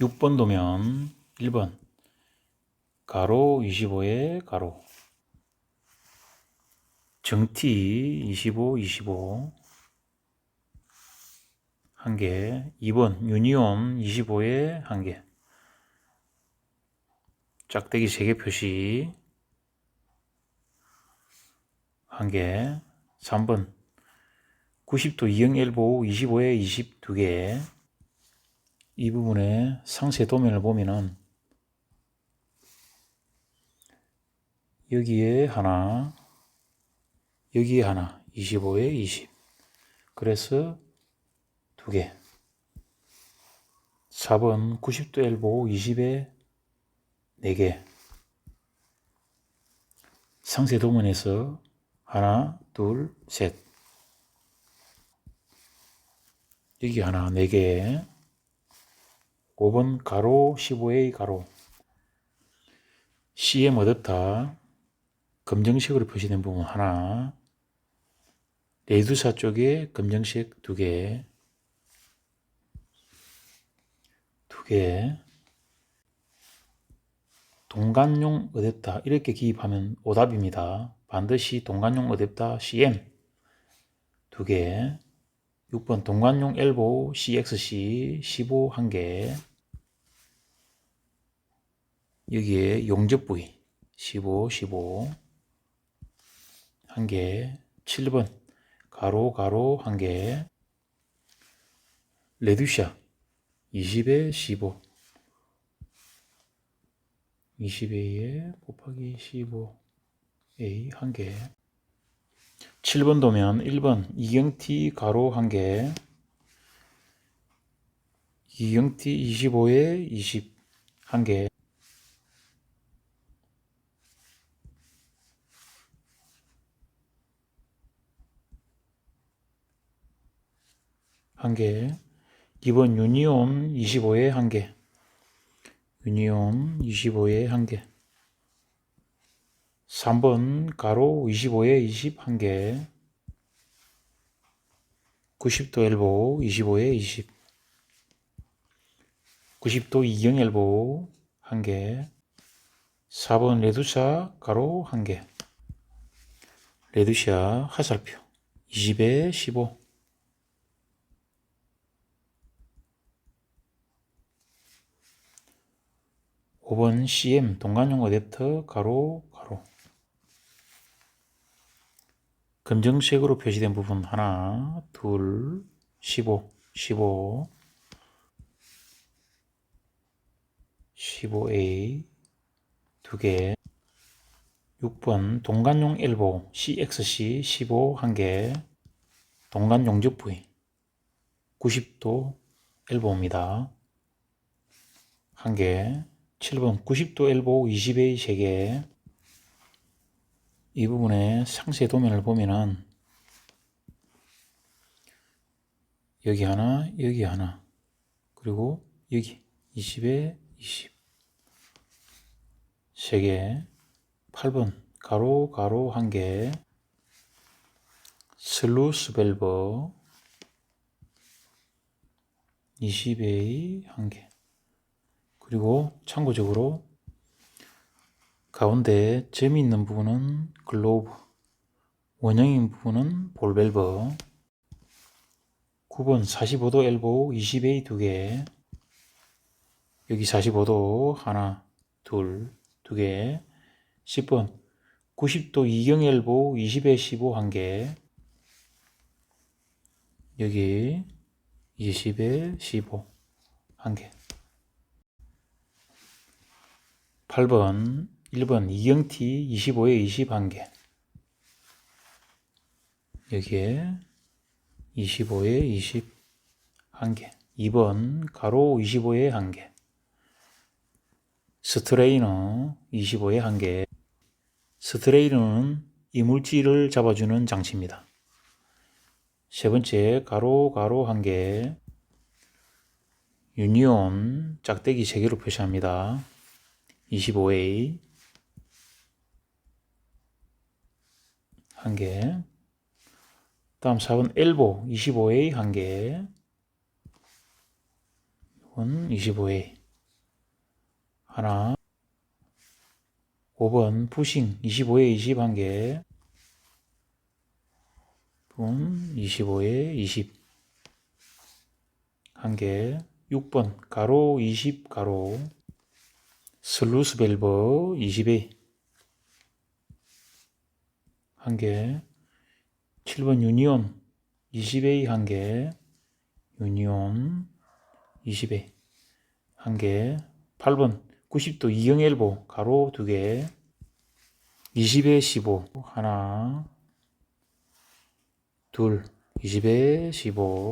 6번 도면 1번 가로 25에 가로 정티 25 25한 개. 2번 유니온 25에 한 개. 짝대기 3개 표시 한 개. 3번 90도 이형 엘보 25에 20두 개. 이 부분에 상세 도면을 보면은 여기에 하나, 여기에 하나, 25에 20. 그래서 두 개. 4번 90도 엘보 20에 4개. 상세 도면에서 하나, 둘, 셋. 여기 하나, 4개. 5번 가로 15A 가로. CM 어댑터 검정색으로 표시된 부분 하나. 레이두사 쪽에 검정색 두 개. 두 개. 동간용 어댑터 이렇게 기입하면 오답입니다. 반드시 동간용 어댑터 CM 두 개. 6번 동관용 엘보 CXC 15한 개. 여기에 용접 부위 15 15한 개. 7번 가로 가로 한 개. 레듀샤 20에 15 20A에 곱하기 15A 한 개. 7번 도면 1번 이경티 가로 한 개, 이경티 25에 20한 개, 한 개, 2번 유니온 25에 한 개, 유니온 25에 한 개, 3번 가로 25에 20한 개, 90도 엘보 25에 20, 90도 이경 엘보 한 개, 4번 레두샤 가로 한 개, 레두샤 화살표 20에 15, 오번 CM 동간용 어댑터 가로 가로 검정색으로 표시된 부분 하나, 둘, 15, 15, 15A 두 개, 6번 동간용 엘보 CXC 15 한 개, 동간 용접 부위 90도 엘보입니다. 한 개, 7번 90도 엘보 20A 3개, 이 부분에 상세 도면을 보면은 여기 하나, 여기 하나, 그리고 여기 20에 20. 3개, 8번 가로 가로 한 개, 슬루스 밸브 20A 한 개. 그리고 참고적으로 가운데 점이 있는 부분은 글로브, 원형인 부분은 볼밸브, 9번 45도 엘보 20A 두 개, 여기 45도 하나, 둘, 두 개, 10번 90도 이경 엘보 20에 15 한 개, 여기 20에 15 한 개. 8번 1번 이경티 25에 20 한 개. 여기에 25에 20 한 개. 2번 가로 25에 한 개. 스트레이너 25에 한 개. 스트레이너는 이물질을 잡아주는 장치입니다. 세 번째 가로 가로 한 개. 유니온 짝대기 3개로 표시합니다. 25A 한 개. 다음 4번 엘보 25A 한 개. 이건 25A 하나 5번 푸싱 25에 20 한 개. 분 25에 20 한 개. 6번 가로 20 가로 슬루스 밸브 20에 한 개. 7번 유니온 20A 한 개. 유니온 20A 한 개. 8번 90도 이형 엘보 가로 두 개. 20에 15 하나 둘 20에 15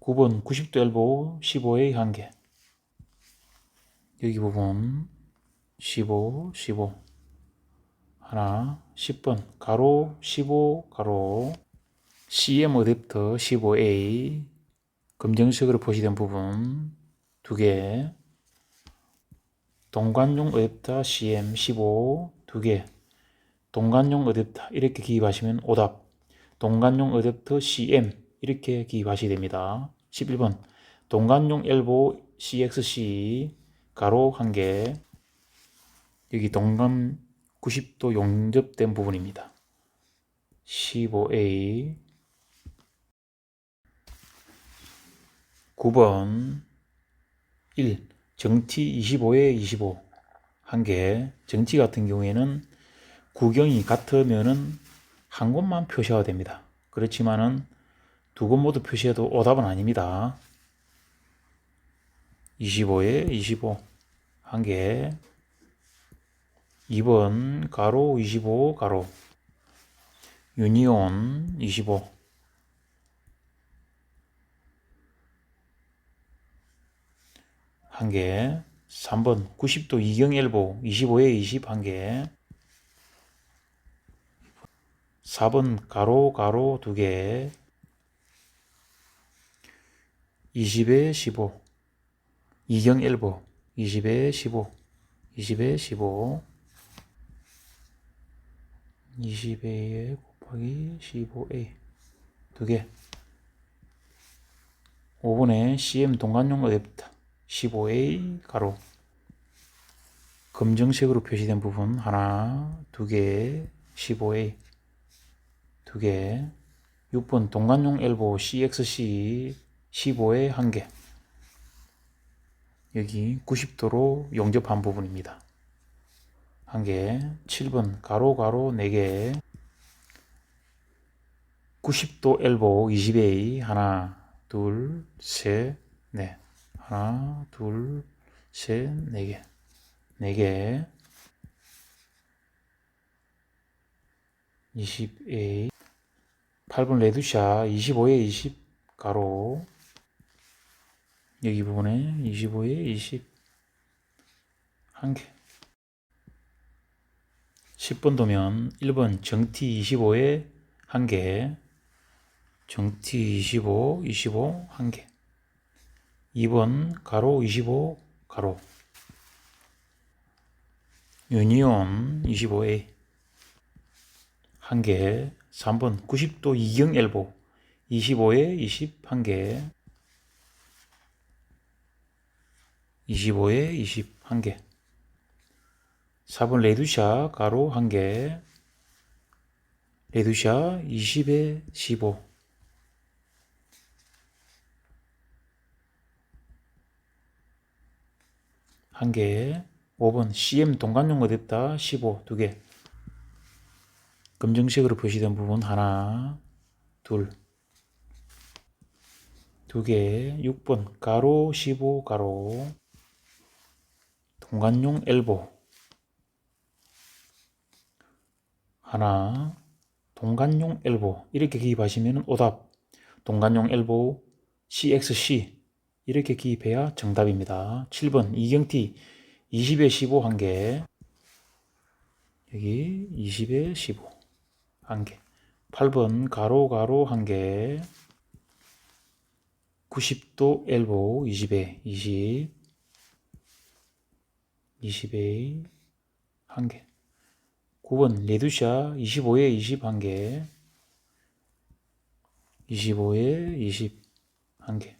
9번 90도 엘보 15에 한 개. 여기 부분 15 15 하나 10번 가로 15 가로. CM 어댑터 15A 검정색으로 표시된 부분. 두 개, 동관용 어댑터 CM 15 두 개, 동관용 어댑터. 이렇게 기입하시면 오답, 동관용 어댑터 CM. 이렇게 기입하시게 됩니다. 11번. 동관용 엘보 CXC 가로 한 개, 여기 동간 90도 용접된 부분입니다. 15A 9번 1. 정티 25에 25 한 개. 정티 같은 경우에는 구경이 같으면은 한 곳만 표시해야 됩니다. 그렇지만은 두 곳 모두 표시해도 오답은 아닙니다. 25에 25 한 개. 2번 가로 25 가로 유니온 25한 개. 3번 90도 이경엘보 25에 20한 개. 4번 가로 가로 두 개. 20에 15 이경엘보 20에 15 20에 15 20에 곱하기 15a 두 개. 5번에 CM 동관용 어댑터 15A 가로 검정색으로 표시된 부분 하나, 두 개, 15A 두 개, 6번 동관용 엘보 CXC 15에 한 개. 여기 90도로 용접한 부분입니다. 한 개, 7번 가로 가로 4개, 90도 엘보 20A 하나, 둘, 셋, 넷. 하나, 둘, 셋, 네 개. 네 개. 20A. 8번 레드샷 25에 20 가로. 여기 부분에 25에 20. 한 개. 10번 도면 1번 정티 25에 한 개. 정티 25, 25, 한 개. 2번 가로 25 가로 유니온 25A 한 개, 3번 90도 이경 엘보 25에 20 한 개, 25에 20 한 개, 4번 레드샤 가로 한 개, 레드샤 20에 15한 개, 5번 CM 동관용 어댑터 15두 개. 검정색으로 표시된 부분 하나, 둘, 두 개, 6번 가로 15 가로. 동관용 엘보 하나, 동관용 엘보 이렇게 기입하시면 오답 동관용 엘보 CXC 이렇게 기입해야 정답입니다. 7번 이경티 20에 15 한 개. 여기 20에 15 한 개. 8번 가로 가로 한 개. 90도 엘보 20에 20 20에 한 개. 9번 레두샤 25에 20한 개. 25에 20한 개.